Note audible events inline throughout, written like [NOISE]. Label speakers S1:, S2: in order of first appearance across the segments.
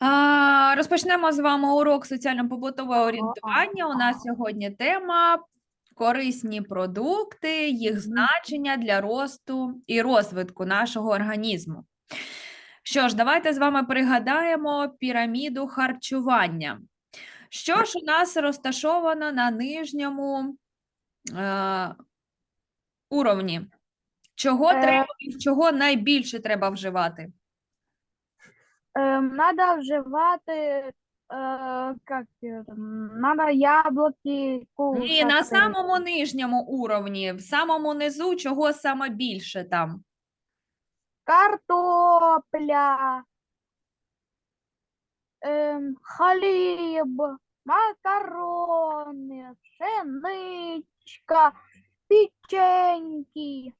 S1: А, Розпочнемо з вами урок соціально-побутове орієнтування. У нас сьогодні тема корисні продукти, їх значення для росту і розвитку нашого організму. Що ж, давайте з вами пригадаємо піраміду харчування. Що ж у нас розташовано на нижньому е, уровні? Чого
S2: Е.
S1: треба, чого найбільше треба вживати?
S2: Эм, надо вживати, э, как её там, надо яблоки кушати.
S1: Ні, на самому нижньому уровні, в самому низу, чого саме більше там?
S2: Картопля, ем, хліб, макарони, пшеничка, печеньки.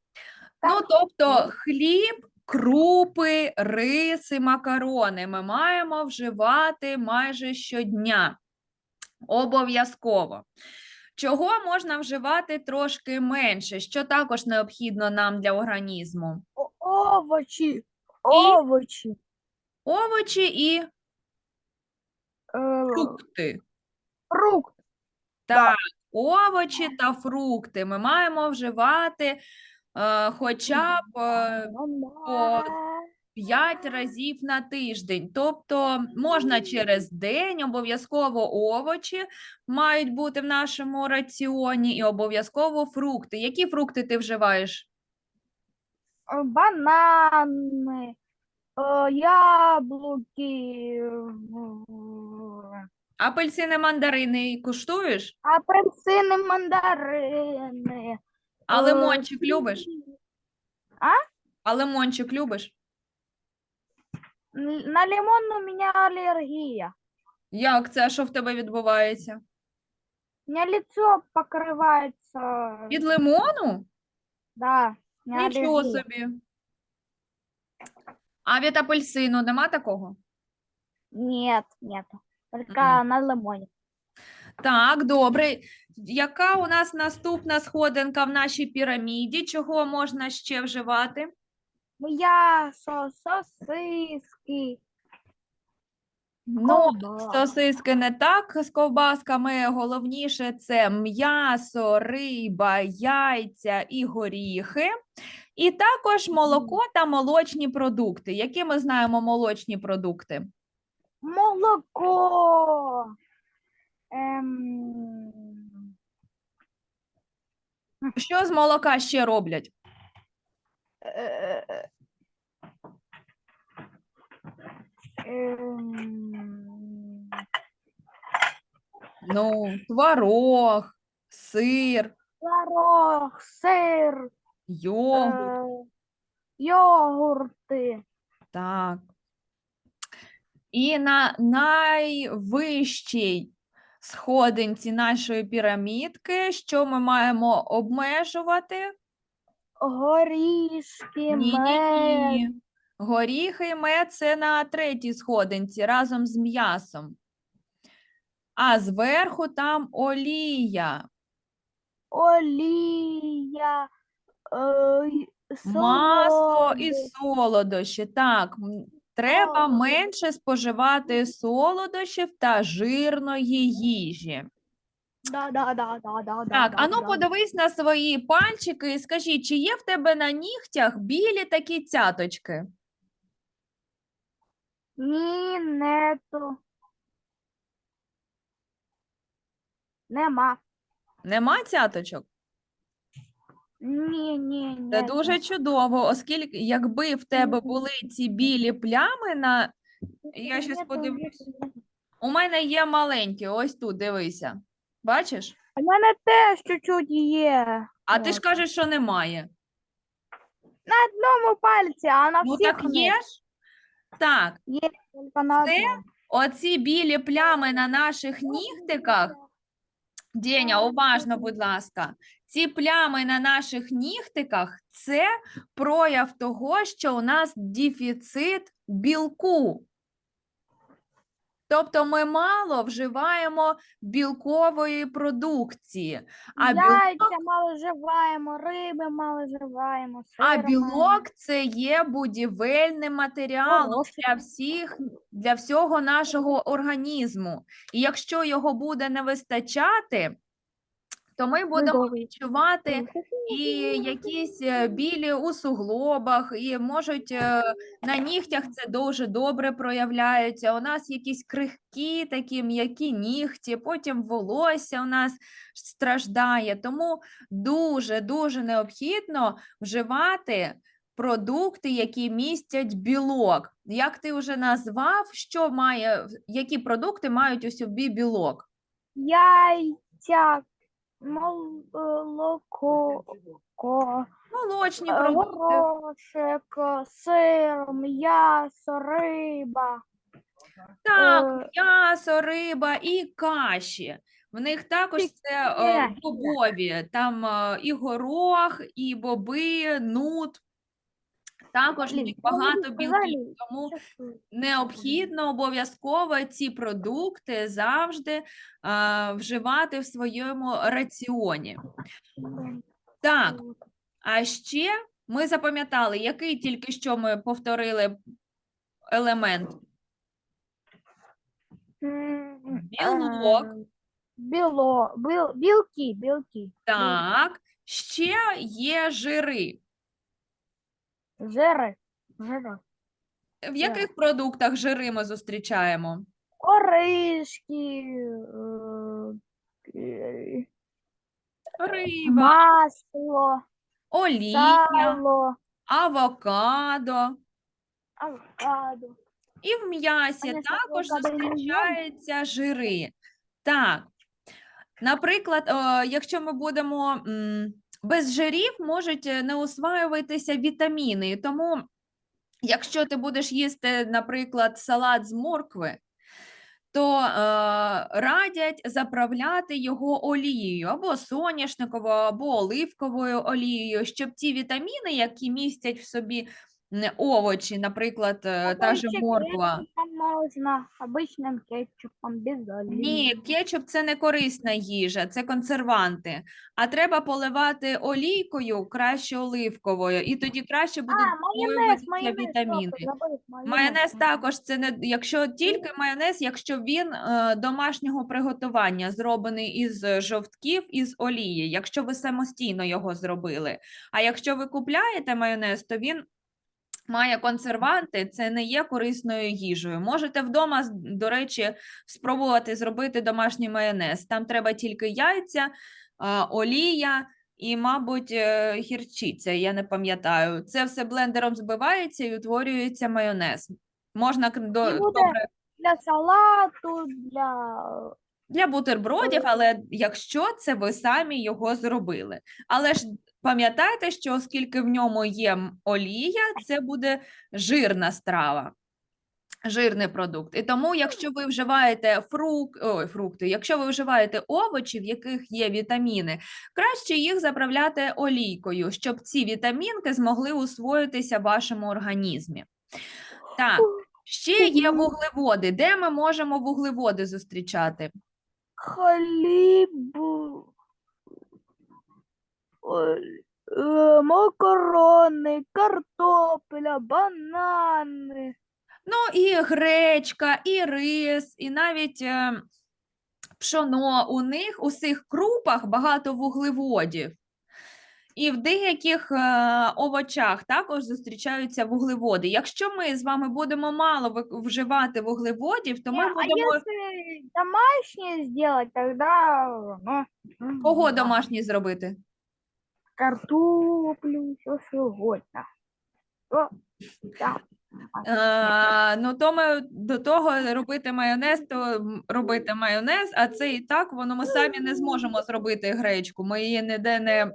S1: Ну, тобто хліб, крупи, риси, макарони ми маємо вживати майже щодня. Обов'язково. Чого можна вживати трошки менше, що також необхідно нам для організму?
S2: Овочі, овочі,
S1: Овочі і
S2: е,
S1: фрукти.
S2: фрукт,
S1: Так, овочі та фрукти ми маємо вживати хоча б е, по 5 разів на тиждень. Тобто можна через день, обов'язково овочі мають бути в нашому раціоні і обов'язково фрукти. Які фрукти ти вживаєш?
S2: е, банани, е, яблуки, е,
S1: Апельсини, мандарини куштуєш?
S2: апельсини, мандарини.
S1: А
S2: е,
S1: лимончик любиш?
S2: А?
S1: А лимончик любиш?
S2: Н- На лимон у меня аллергия.
S1: Як це? Що в тебе відбувається?
S2: У меня лицо покрывается.
S1: Від лимону?
S2: Да, у меня
S1: Нічого
S2: аллергия.
S1: собі. А від апельсину нема такого?
S2: Нет, нет. Только
S1: Мгм.
S2: на лимоне.
S1: Так, добре. Яка у нас наступна сходинка в нашій піраміді? Чого можна ще вживати?
S2: М'ясо, сосиски.
S1: Ну, сосиски не так з ковбасками. Головніше це м'ясо, риба, яйця і горіхи. І також молоко та молочні продукти. Які ми знаємо молочні продукти?
S2: Молоко. Ем...
S1: Що з молока ще роблять?
S2: е, ем,
S1: Ну, творог, сир,
S2: Творог, сир,
S1: йогурт.
S2: е, йогурти.
S1: Так. І на найвищій сходинці нашої пірамідки, що ми маємо обмежувати?
S2: Горішки,
S1: Ні, ні,
S2: мед.
S1: ні. Горіхи і мед це на третій сходинці разом з м'ясом. А зверху там олія,
S2: олія, е, й-
S1: масло і
S2: солоди.
S1: солодощі. Так, м, треба менше споживати солодощів та жирної їжі.
S2: Да, да, да, да, да,
S1: Так,
S2: да,
S1: ану
S2: да.
S1: подивись на свої пальчики і скажи, чи є в тебе на нігтях білі такі цяточки?
S2: Ні, нету. Нема.
S1: Нема цяточок?
S2: Ні, ні,
S1: Це дуже чудово, оскільки якби в тебе були ці білі плями на. Я
S2: Нету,
S1: подивлюсь. У мене є маленькі, ось тут, дивися. Бачиш?
S2: У мене теж чуть-чуть є.
S1: А ти ж кажеш, що немає.
S2: На одному пальці, а на
S1: Ну
S2: всіх
S1: так є ж? Так,
S2: Є тільки на
S1: Це
S2: одному.
S1: оці білі плями на наших нігтиках. Деня, уважно, будь ласка. Ці плями на наших нігтиках це прояв того, що у нас дефіцит білку. Тобто ми мало вживаємо білкової продукції, а білок
S2: мало вживаємо, риби мало вживаємо,
S1: А білок це є будівельним матеріалом для всіх, для всього нашого організму. І якщо його буде не вистачати, то ми будемо відчувати і якісь е, білі у суглобах, і можуть е, на нігтях це дуже добре проявляється. У нас якісь крихкі, такі м'які нігті, потім волосся у нас страждає. Тому дуже дуже необхідно вживати продукти, які містять білок. Як ти вже назвав, що має, які продукти мають у собі білок?
S2: Яйця, молоко,
S1: Молочні
S2: е,
S1: продукти.
S2: горошек, сир, м'ясо, риба.
S1: Так,
S2: Е,
S1: м'ясо, риба і каші. В них також це е, бобові, там е, і горох, і боби, нут. Також багато білків, тому необхідно обов'язково ці продукти завжди е, вживати в своєму раціоні. Так, а ще ми запам'ятали, який тільки що ми повторили елемент. Білок.
S2: е, Біло, біл, білки, білки.
S1: Так, ще є жири.
S2: Жири, жири.
S1: В яких продуктах жири ми зустрічаємо?
S2: Оришки, е,
S1: Риба,
S2: масло,
S1: олія,
S2: сало,
S1: авокадо.
S2: авокадо.
S1: І в м'ясі
S2: Конечно,
S1: також
S2: авокадо не
S1: зустрічаються жири. Так, наприклад, е, якщо ми будемо м, без жирів, можуть е, не усваюватися вітаміни. Тому, якщо ти будеш їсти, наприклад, салат з моркви, то е, радять заправляти його олією або соняшниковою, або оливковою олією, щоб ті вітаміни, які містять в собі м, овочі, наприклад, е, та же
S2: Обычным
S1: морква.
S2: кетчупом можно, обычным кетчупом без оливы.
S1: Ні, кетчуп це не корисна їжа, це консерванти. А треба поливати олійкою, краще оливковою, і тоді краще будуть
S2: А, майонез,
S1: засвоюватися
S2: майонез,
S1: вітаміни.
S2: просто забыв,
S1: Майонез також це не якщо тільки майонез, якщо він е, домашнього приготування зроблений із жовтків із олії, якщо ви самостійно його зробили. А якщо ви купляєте майонез, то він має консерванти, це не є корисною їжею. Можете вдома, до речі, спробувати зробити домашній майонез. Там треба тільки яйця, олія. І, мабуть, е, гірчиця, я не пам'ятаю. Це все блендером збивається і утворюється майонез. Можна до, добре
S2: Для салату, для...
S1: для бутербродів, але якщо це ви самі його зробили. Але ж пам'ятайте, що оскільки в ньому є олія, це буде жирна страва. Жирний продукт. І тому, якщо ви вживаєте фрук... Ой, фрукти, якщо ви вживаєте овочі, в яких є вітаміни, краще їх заправляти олійкою, щоб ці вітамінки змогли усвоїтися в вашому організмі. Так, ще є вуглеводи. Де ми можемо вуглеводи зустрічати?
S2: Хліб, е, макарони, картопля, банани.
S1: Ну, і гречка, і рис, і навіть е, пшоно. У них у цих крупах багато вуглеводів. І в деяких е, овочах також зустрічаються вуглеводи. Якщо ми з вами будемо мало вживати вуглеводів, то ми
S2: а
S1: будемо
S2: если домашнее сделать, тогда ну,
S1: кого
S2: да,
S1: домашній зробити?
S2: картоплю, что угодно.
S1: Е, ну, то ми до того робити майонез, то робити майонез, а це і так воно ми самі не зможемо зробити гречку. Ми її ніде не,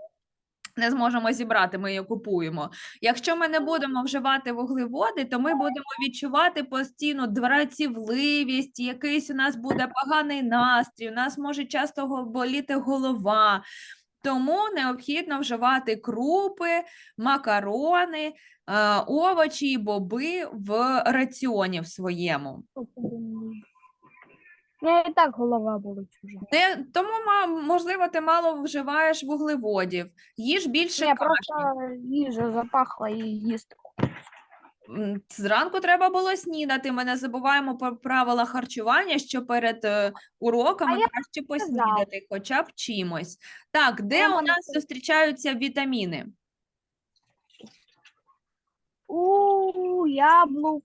S1: не зможемо зібрати, ми її купуємо. Якщо ми не будемо вживати вуглеводи, то ми будемо відчувати постійно дратівливість, якийсь у нас буде поганий настрій, у нас може часто боліти голова. Тому необхідно вживати крупи, макарони, е, овочі і боби в раціоні в своєму.
S2: Мене і так голова болить уже.
S1: Не, тому, ма- можливо, ти мало вживаєш вуглеводів. Їж більше каші.
S2: просто їжа запахла і їсти.
S1: М, Зранку треба було снідати. Ми не забуваємо про правила харчування, що перед е, уроками
S2: я
S1: краще поснідати, хоча б чимось. Так, де
S2: Я
S1: у нас
S2: це-
S1: зустрічаються вітаміни?
S2: У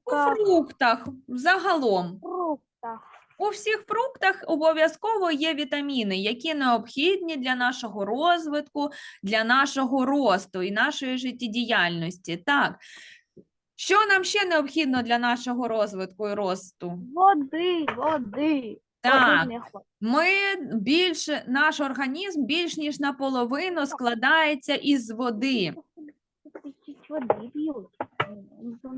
S1: У фруктах загалом.
S2: фруктах.
S1: У всіх фруктах обов'язково є вітаміни, які необхідні для нашого розвитку, для нашого росту і нашої життєдіяльності. Так. Що нам ще необхідно для нашого розвитку і росту?
S2: Води, води.
S1: Так, ми більше, наш організм більш ніж наполовину складається із води.
S2: Води п'ють.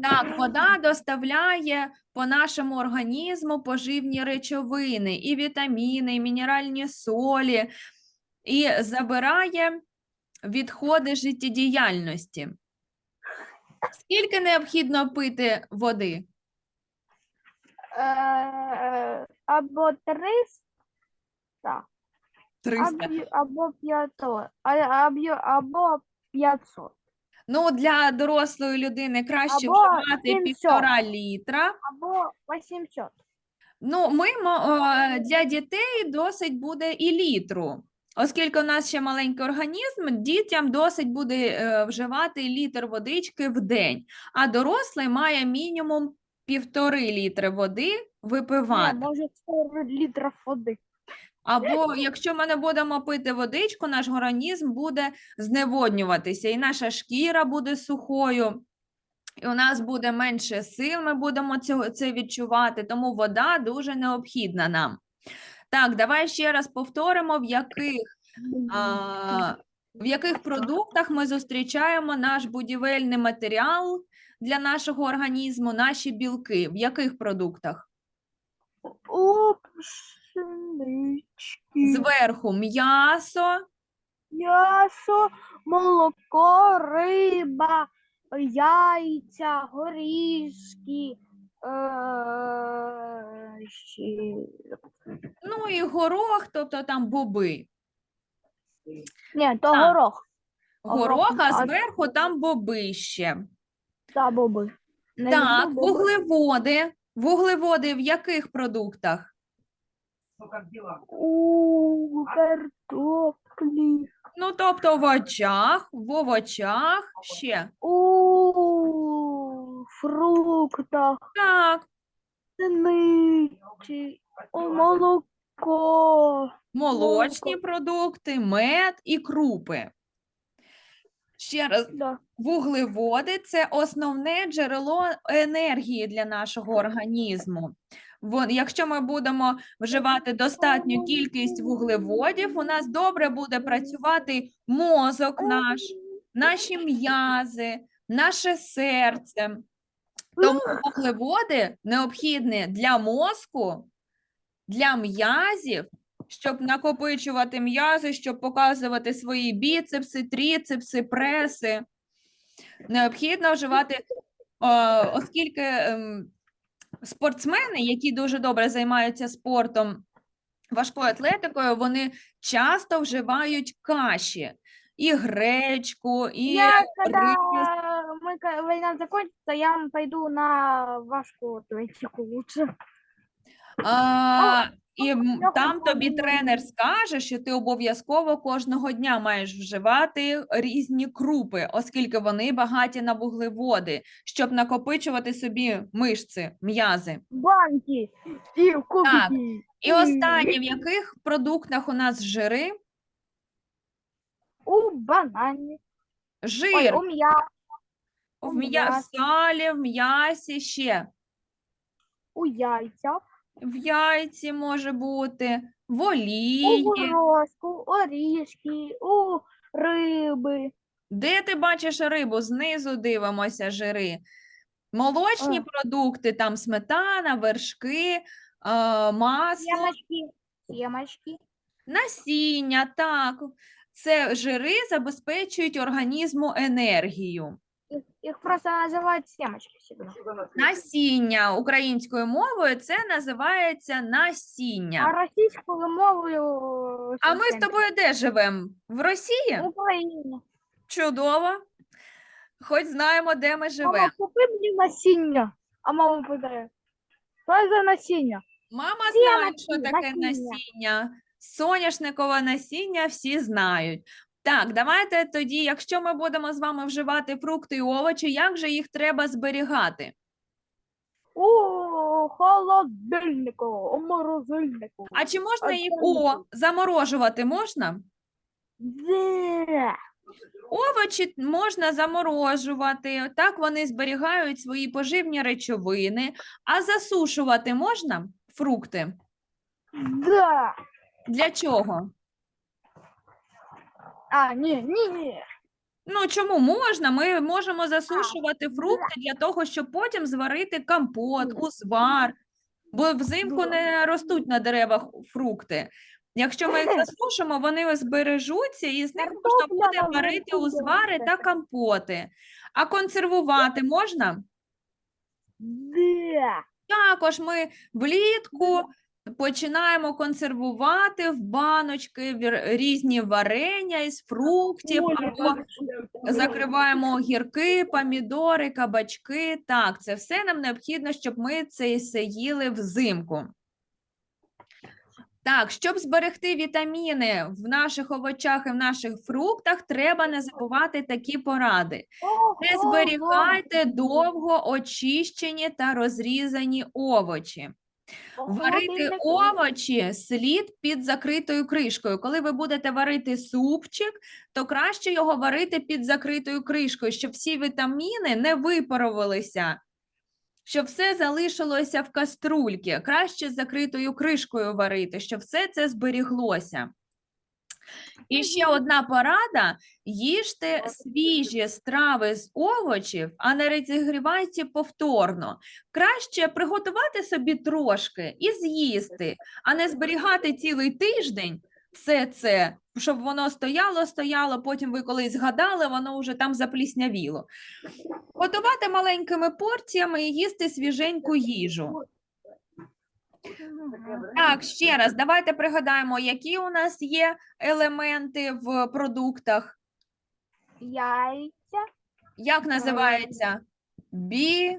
S1: Так, вода доставляє по нашому організму поживні речовини, і вітаміни, і мінеральні солі, і забирає відходи життєдіяльності. Скільки необхідно пити води?
S2: Е, Або 300,
S1: 300.
S2: або, або 500, або, або 500,
S1: Ну, для дорослої людини краще
S2: Або
S1: вживати
S2: 700.
S1: півтора літра.
S2: або 800.
S1: Ну, ми мо- е, для дітей досить буде і літру. Оскільки у нас ще маленький організм, дітям досить буде е, вживати літр водички в день, а дорослий має мінімум півтори літри води випивати.
S2: може 40 літрів води.
S1: Або якщо ми не будемо пити водичку, наш організм буде зневоднюватися, і наша шкіра буде сухою, і у нас буде менше сил, ми будемо це відчувати, тому вода дуже необхідна нам. Так, давай ще раз повторимо, в яких, а, в яких продуктах ми зустрічаємо наш будівельний матеріал для нашого організму, наші білки. В яких продуктах?
S2: У пшенички,
S1: Зверху м'ясо,
S2: м'ясо, молоко, риба, яйця, горішки, е, ще...
S1: ну і горох, тобто там боби.
S2: Ні, то
S1: Так.
S2: горох
S1: Горох, а
S2: а-
S1: зверху там боби ще.
S2: та боби. Не
S1: Так,
S2: боби.
S1: вуглеводи. Вуглеводи в яких продуктах?
S2: У картоплі,
S1: Ну, тобто в очах, в овочах ще.
S2: у фруктах,
S1: Так,
S2: синиці, у молоко.
S1: молочні продукти, мед і крупи. Ще раз,
S2: Да.
S1: вуглеводи це основне джерело енергії для нашого організму. Якщо ми будемо вживати достатню кількість вуглеводів, у нас добре буде працювати мозок наш, наші м'язи, наше серце. Тому вуглеводи необхідні для мозку, для м'язів, щоб накопичувати м'язи, щоб показувати свої біцепси, тріцепси, преси. Необхідно вживати, е, оскільки ем, спортсмени, які дуже добре займаються спортом, важкою атлетикою, вони часто вживають каші. І гречку, і
S2: Я когда
S1: рис.
S2: мы, война закончится, я м пойду на вашу атлетику лучше.
S1: А, і там тобі тренер скаже, що ти обов'язково кожного дня маєш вживати різні крупи, оскільки вони багаті на вуглеводи, щоб накопичувати собі мишці, м'язи.
S2: Банки и кубики.
S1: І останнє, в [LAUGHS] яких продуктах у нас жири?
S2: У банане. Ой,
S1: Жир
S2: у меня,
S1: в м'я... в
S2: м'ясі.
S1: салі, в м'ясі ще.
S2: у яйця,
S1: В яйці може бути, в
S2: у
S1: олії.
S2: горошку, орішки, у риби.
S1: Де ти бачиш рибу? Знизу дивимося жири. Молочні
S2: А.
S1: продукти, там сметана, вершки, е, масло,
S2: Семечки, семечки.
S1: насіння. Так, це жири забезпечують організму енергію.
S2: Их просто называют семечки всегда.
S1: Насіння українською мовою це називається
S2: А
S1: насіння.
S2: российскую мову...
S1: А ми з тобою де живемо? В Росії?
S2: В Україні.
S1: Чудово. Хоч знаємо, де ми живемо.
S2: Мама, купи мені насіння. А мама питає, що за насіння?
S1: Мама знає, що
S2: Сімочки,
S1: таке
S2: насіння.
S1: насіння. Соняшникове насіння всі знають. Так, давайте тоді, якщо ми будемо з вами вживати фрукти і овочі, як же їх треба зберігати?
S2: У холодильнику, у морозильнику.
S1: А чи можна їх о, заморожувати можна?
S2: Де?
S1: Овочі можна заморожувати, так вони зберігають свої поживні речовини, а засушувати можна фрукти?
S2: Да.
S1: Для чого?
S2: А, ні, ні, ні.
S1: Ну, чому можна? Ми можемо засушувати фрукти для того, щоб потім зварити компот, узвар, бо взимку не ростуть на деревах фрукти. Якщо ми їх засушимо, вони збережуться і з них можна буде варити узвари та компоти. А консервувати можна? Також ми влітку починаємо консервувати в баночки різні варення із фруктів або закриваємо огірки, помідори, кабачки. Так, це все нам необхідно, щоб ми це їли взимку. Так, щоб зберегти вітаміни в наших овочах і в наших фруктах, треба не забувати такі поради. Не зберігайте довго очищені та розрізані овочі. Варити овочі слід під закритою кришкою. Коли ви будете варити супчик, то краще його варити під закритою кришкою, щоб всі вітаміни не випарувалися, щоб все залишилося в каструльці. Краще з закритою кришкою варити, щоб все це зберіглося. І ще одна порада: їжте свіжі страви з овочів, а не розігрівайте повторно. Краще приготувати собі трошки і з'їсти, а не зберігати цілий тиждень все це, щоб воно стояло, стояло, потім ви колись згадали, воно вже там запліснявіло. Готувати маленькими порціями і їсти свіженьку їжу. Так, ще раз, давайте пригадаємо, які у нас є елементи в продуктах.
S2: Яйця,
S1: Як називається? Бі,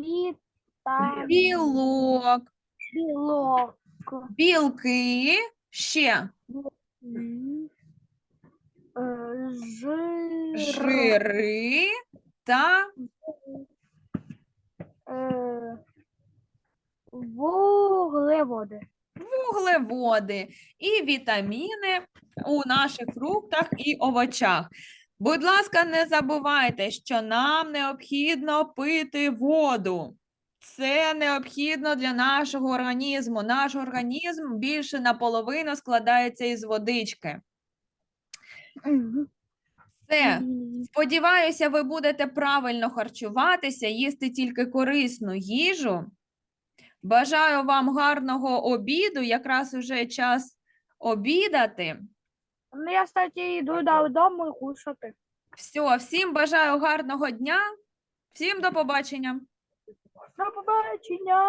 S2: вітамін,
S1: білок,
S2: білок,
S1: білки, ще.
S2: Е, жир,
S1: жири та
S2: е, вуглеводи.
S1: вуглеводи і вітаміни у наших фруктах і овочах. Будь ласка, не забувайте, що нам необхідно пити воду. Це необхідно для нашого організму. Наш організм більше наполовину складається із водички. Все. Сподіваюся, ви будете правильно харчуватися, їсти тільки корисну їжу. Бажаю вам гарного обіду. Якраз уже час обідати.
S2: Ну, я, кстати, йду додому кушати.
S1: Все, всім бажаю гарного дня. Всім до побачення.
S2: До побачення.